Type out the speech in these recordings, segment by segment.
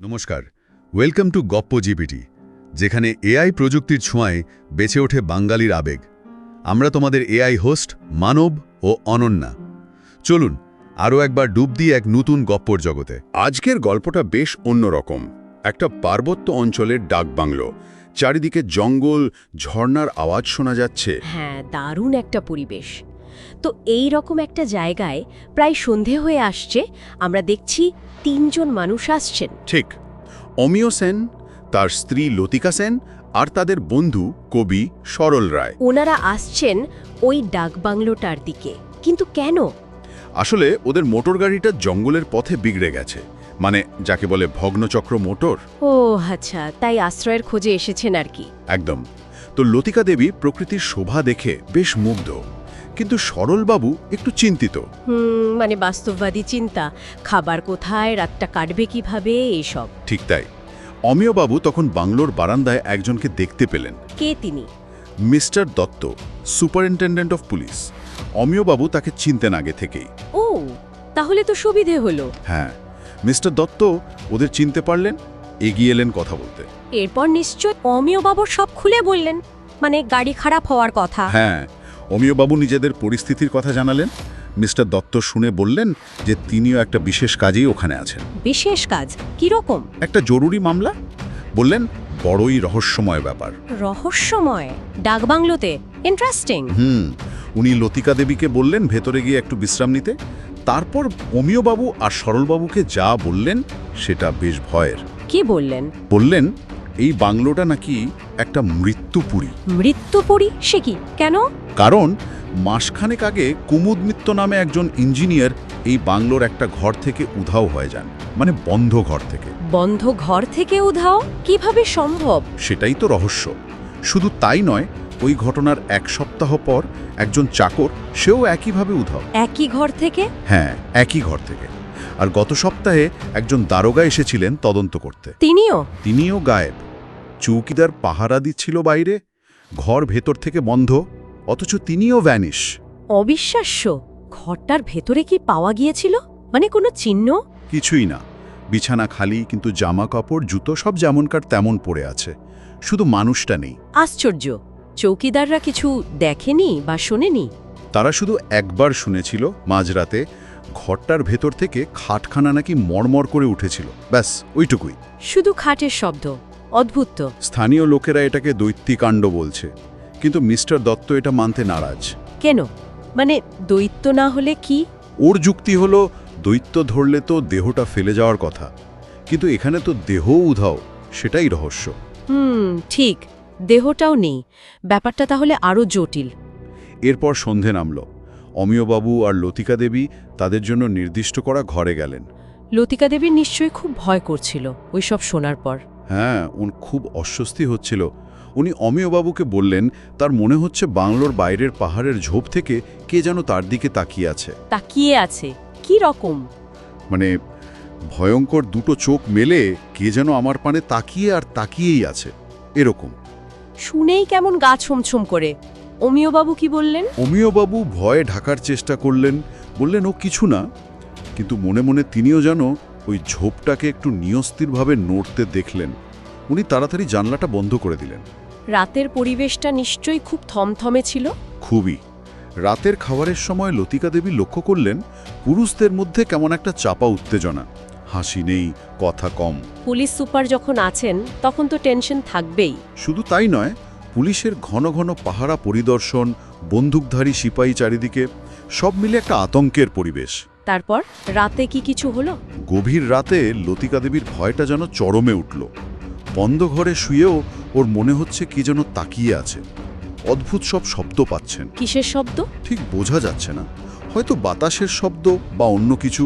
নমস্কার। Welcome to Goppo GPT যেখানে AI প্রযুক্তির ছোঁয়ায় বেঁচে ওঠে বাঙালির আবেগ। আমরা তোমাদের এআই হোস্ট মানব ও অনন্যা। চলুন, আরও একবার ডুব দিয়ে এক নতুন গপ্পর জগতে। আজকের গল্পটা বেশ অন্যরকম। একটা পার্বত্য অঞ্চলের ডাকবাংলো চারিদিকে জঙ্গল ঝর্ণার আওয়াজ শোনা যাচ্ছে। হ্যাঁ দারুণ একটা পরিবেশ। তো এই রকম একটা জায়গায় প্রায় সন্ধে হয়ে আসছে আমরা দেখছি তিনজন মানুষ আসছেন। ঠিক। অমিয় সেন তার স্ত্রী লতিকা সেন আর তাদের বন্ধু কবি সরল রায়। ওনারা আসছেন ওই ডাকবাংলোটার দিকে। কিন্তু কেন? আসলে ওদের মোটর গাড়িটা জঙ্গলের পথে বিগড়ে গেছে। মানে যাকে বলে ভগ্নচক্র মোটর? ও আচ্ছা তাই আশ্রয়ের খোঁজে এসেছেন আর কি। একদম। তো লতিকা দেবী প্রকৃতির শোভা দেখে বেশ মুগ্ধ। কিন্তু সরলবাবু একটু চিন্তিত। হুম মানে বাস্তববাদী চিন্তা। খাবার কোথায় রাতটা কাটবে কীভাবে এইসব ঠিক তাই। অমিয়বাবু তখন বাংলোর বারান্দায় একজনকে দেখতে পেলেন। কে তিনি? Mister Dutta superintendent of police. অমিয়বাবু তাকে চিনতেন আগে থেকেই। ও তাহলে তো সুবিধে হলো। হ্যাঁ। মিস্টার দত্ত ওদের চিনতে পারলেন এগিয়ে এলেন কথা বলতে। এরপর নিশ্চয় অমিয় বাবুর সব খুলে বললেন মানে গাড়ি খারাপ হওয়ার কথা। হ্যাঁ অমিয়বাবু নিজেদের পরিস্থিতির কথা জানালেন মিস্টার দত্ত শুনে বললেন যে তিনিও একটা বিশেষ কাজেই ওখানে আছেন। বিশেষ কাজ? কীরকম? একটা জরুরি মামলা? বললেন বড়ই রহস্যময় ব্যাপার। রহস্যময়? ডাকবাংলোতে? ইন্টারেস্টিং হুম উনি লতিকা দেবীকে বললেন ভেতরে গিয়ে একটু বিশ্রাম নিতে তারপর অমিয়বাবু আর সরলবাবুকে যা বললেন সেটা বেশ ভয়ের। কি বললেন? বললেন এই বাংলোটা নাকি একটা মৃত্যুপুরী। মৃত্যুপুরী? সে কি? কেন? কারণ মাসখানেক আগে কুমুদ মিত্র নামে একজন ইঞ্জিনিয়ার এই বাংলোর একটা ঘর থেকে উধাও হয়ে যান। মানে বন্ধ ঘর থেকে। বন্ধ ঘর থেকে উধাও? কীভাবে সম্ভব? সেটাই তো রহস্য। শুধু তাই নয় ওই ঘটনার এক সপ্তাহ পর একজন চাকর সেও একইভাবে উধাও। একই ঘর থেকে? হ্যাঁ একই ঘর থেকে। আর গত সপ্তাহে একজন দারোগা এসেছিলেন তদন্ত করতে। তিনিও? তিনিও গায়েব। চৌকিদার পাহারা দিচ্ছিল বাইরে ঘর ভেতর থেকে বন্ধ অথচ তিনিও ভ্যানিশ অবিশ্বাস্য! ঘরটার ভেতরে কি পাওয়া গিয়েছিল? মানে কোনো চিহ্ন? কিছুই না। বিছানা খালি কিন্তু জামা কাপড় জুতো সব যেমনকার তেমন পড়ে আছে। শুধু মানুষটা নেই। আশ্চর্য! চৌকিদাররা কিছু দেখেনি বা শোনেনি? তারা শুধু একবার শুনেছিল মাঝরাতে ঘরটার ভেতর থেকে খাটখানা নাকি মরমর করে উঠেছিল। ব্যাস ওইটুকুই। শুধু খাটের শব্দ অদ্ভুত। তো স্থানীয় লোকেরা এটাকে দৈত্যিকাণ্ড বলছে। কিন্তু মিস্টার দত্ত এটা মানতে নারাজ। কেন? মানে দৈত্য না হলে কি? ওর যুক্তি হলো দৈত্য ধরলে তো দেহটা ফেলে যাওয়ার কথা। কিন্তু এখানে তো দেহ উধাও সেটাই রহস্য। হুম ঠিক। দেহটাও নেই। ব্যাপারটা তাহলে আরও জটিল। এরপর সন্ধে নামল। অমিয়বাবু আর লতিকা দেবী তাদের জন্য নির্দিষ্ট করা ঘরে গেলেন। লতিকা দেবীর নিশ্চয়ই খুব ভয় করছিল ওইসব শোনার পর। হ্যাঁ ওর খুব অস্বস্তি হচ্ছিল। উনি অমিয়বাবুকে বললেন তার মনে হচ্ছে বাংলোর বাইরের পাহাড়ের ঝোপ থেকে কে যেন তার দিকে তাকিয়ে আছে। তাকিয়ে আছে? কি রকম? মানে ভয়ঙ্কর দুটো চোখ মেলে কে যেন আমার পানে তাকিয়ে আর তাকিয়েই আছে। এরকম। শুনেই কেমন গা ছমছম করে। অমিয়বাবু কি বললেন? অমিয়বাবু ভয়ে ঢাকার চেষ্টা করলেন। বললেন ও কিছু না। কিন্তু মনে মনে তিনিও যেন ওই ঝোপটাকে একটু নিয়স্থিরভাবে নড়তে দেখলেন। উনি তাড়াতাড়ি জানলাটা বন্ধ করে দিলেন। রাতের পরিবেশটা নিশ্চয়ই খুব থমথমে ছিল? খুবই। রাতের খাবারের সময় লতিকা দেবী লক্ষ্য করলেন পুরুষদের মধ্যে কেমন একটা চাপা উত্তেজনা। হাসি নেই কথা কম। পুলিশ সুপার যখন আছেন তখন তো টেনশন থাকবেই। শুধু তাই নয় পুলিশের ঘন ঘন পাহারা পরিদর্শন বন্দুকধারী সিপাহী চারিদিকে সব মিলে একটা আতঙ্কের পরিবেশ। তারপর রাতে কি কিছু হলো? গভীর রাতে লতিকা দেবীর ভয়টা যেন চরমে উঠল। বন্ধ ঘরে শুয়েও ওর মনে হচ্ছে কি যেন তাকিয়ে আছে। অদ্ভুত সব শব্দ পাচ্ছেন। কিসের শব্দ? ঠিক বোঝা যাচ্ছে না। হয়তো বাতাসের শব্দ বা অন্য কিছু।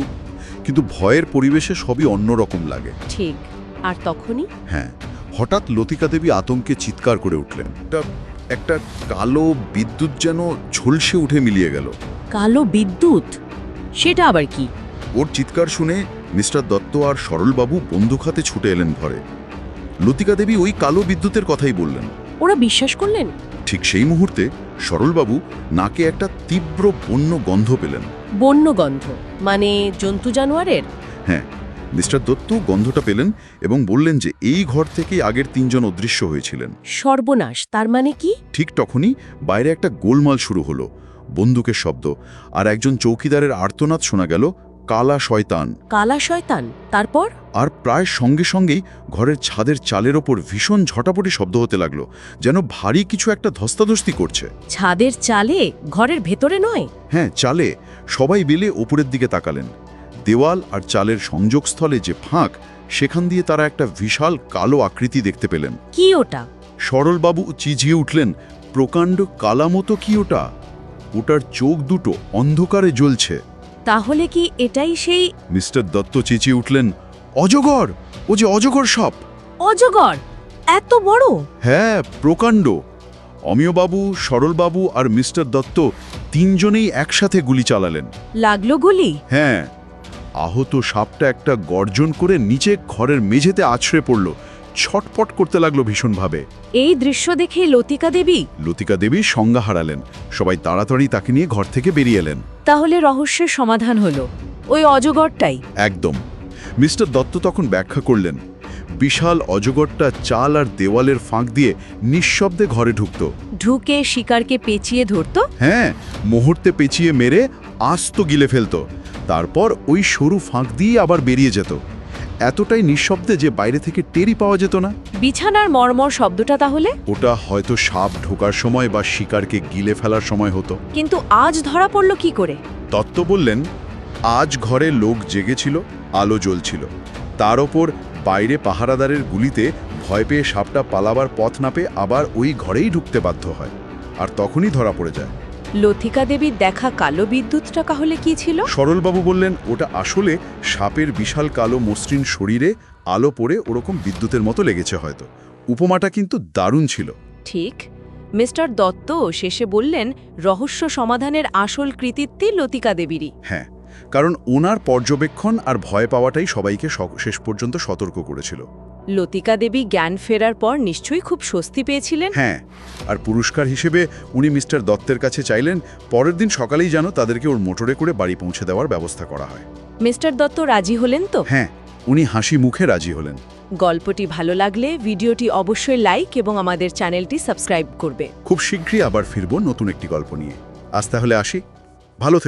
কিন্তু ভয়ের পরিবেশে সবই অন্যরকম লাগে। ঠিক। আর তখনই? হ্যাঁ। হঠাৎ লতিকা দেবী আতঙ্কে চিৎকার করে উঠলেন। একটা কালো বিদ্যুৎ যেন ঝলসে উঠে মিলিয়ে গেল। কালো বিদ্যুৎ? সেটা আবার কি? ওর চিৎকার শুনে মিস্টার দত্ত আর সরলবাবু বন্দুক হাতে ছুটে এলেন ঘরে। লতিকা দেবী ওই কালো বিদ্যুতের কথাই বললেন। ওরা বিশ্বাস করলেন? ঠিক সেই মুহূর্তে সরলবাবু নাকে একটা তীব্র বন্য গন্ধ পেলেন। বন্য গন্ধ? মানে জন্তু জানোয়ারের? হ্যাঁ মিস্টার দত্ত গন্ধটা পেলেন এবং বললেন যে এই ঘর থেকেই আগের তিনজন অদৃশ্য হয়েছিলেন। সর্বনাশ তার মানে কি? ঠিক তখনই বাইরে একটা গোলমাল শুরু হলো। বন্দুকের শব্দ আর একজন চৌকিদারের আর্তনাদ শোনা গেল কালা শয়তান। কালা শয়তান তারপর? আর প্রায় সঙ্গে সঙ্গেই ঘরের ছাদের চালের ওপর ভীষণ ঝটাপটি শব্দ হতে লাগল যেন ভারী কিছু একটা ধস্তাধস্তি করছে। ছাদের চালে? ঘরের ভেতরে নয়? হ্যাঁ চালে। সবাই বেলে ওপরের দিকে তাকালেন। দেওয়াল আর চালের সংযোগস্থলে যে ফাঁক সেখান দিয়ে তারা একটা বিশাল কালো আকৃতি দেখতে পেলেন। কি ওটা? সরলবাবু চিঝিয়ে উঠলেন প্রকাণ্ড কালা মতো কি ওটা? ওটার চোখ দুটো অন্ধকারে জ্বলছে। তাহলে কি এটাই সেই মিস্টার দত্ত চেঁচিয়ে উঠলেন অজগর! ও যে অজগর সাপ! অজগর? এত বড়? হ্যাঁ প্রকাণ্ড। অমিয়বাবু সরলবাবু আর মিস্টার দত্ত তিনজনেই একসাথে গুলি চালালেন। লাগল গুলি? হ্যাঁ। আহত সাপটা একটা গর্জন করে নিচে ঘরের মেঝেতে আছড়ে পড়ল। ছটপট করতে লাগল ভীষণভাবে। এই দৃশ্য দেখে লতিকা দেবী? লতিকা দেবী সংজ্ঞা হারালেন। সবাই তাড়াতাড়ি তাকে নিয়ে ঘর থেকে বেরিয়ে এলেন। তাহলে রহস্যের সমাধান হলো। ওই অজগরটাই। একদম। মিস্টার দত্ত তখন ব্যাখ্যা করলেন বিশাল অজগরটা চাল আর দেওয়ালের ফাঁক দিয়ে নিঃশব্দে ঘরে ঢুকত। ঢুকে শিকারকে পেঁচিয়ে ধরত? হ্যাঁ মুহূর্তে পেঁচিয়ে মেরে আস্ত গিলে ফেলত। তারপর ওই সরু ফাঁক দিয়ে আবার বেরিয়ে যেত। এতটাই নিঃশব্দে যে বাইরে থেকে টেরি পাওয়া যেত না। বিছানার মর্মর শব্দটা তাহলে? ওটা হয়তো সাপ ঢোকার সময় বা শিকারকে গিলে ফেলার সময় হতো। কিন্তু আজ ধরা পড়ল কি করে? তত্ত্ব বললেন আজ ঘরে লোক জেগেছিল আলো জ্বলছিল। তার ওপর বাইরে পাহারাদারের গুলিতে ভয় পেয়ে সাপটা পালাবার পথ না পেয়ে আবার ওই ঘরেই ঢুকতে বাধ্য হয়। আর তখনই ধরা পড়ে যায়। লতিকা দেবীর দেখা কালো বিদ্যুৎটা তাহলে কি ছিল? সরলবাবু বললেন ওটা আসলে সাপের বিশাল কালো মসৃণ শরীরে আলো পড়ে ওরকম বিদ্যুতের মতো লেগেছে হয়তো। উপমাটা কিন্তু দারুণ ছিল। ঠিক। মিস্টার দত্ত শেষে বললেন রহস্য সমাধানের আসল কৃতিত্বই লতিকা দেবীরই। হ্যাঁ কারণ ওনার পর্যবেক্ষণ আর ভয় পাওয়াটাই সবাইকে শেষ পর্যন্ত সতর্ক করেছিল। লতিকা দেবী জ্ঞান ফেরার পর নিশ্চয়ই খুব স্বস্তি পেয়েছিলেন। হ্যাঁ আর পুরস্কার হিসেবে উনি মিস্টার দত্তের কাছে চাইলেন পরের দিন সকালেই যেন তাদেরকে ওর মোটরে করে বাড়ি পৌঁছে দেওয়ার ব্যবস্থা করা হয়। মিস্টার দত্ত রাজি হলেন তো? হ্যাঁ উনি হাসি মুখে রাজি হলেন। গল্পটি ভালো লাগলে ভিডিওটি অবশ্যই লাইক এবং আমাদের চ্যানেলটি সাবস্ক্রাইব করবে। খুব শীঘ্রই আবার ফিরব নতুন একটি গল্প নিয়ে। আজ তাহলে আসি। ভালো থেকো।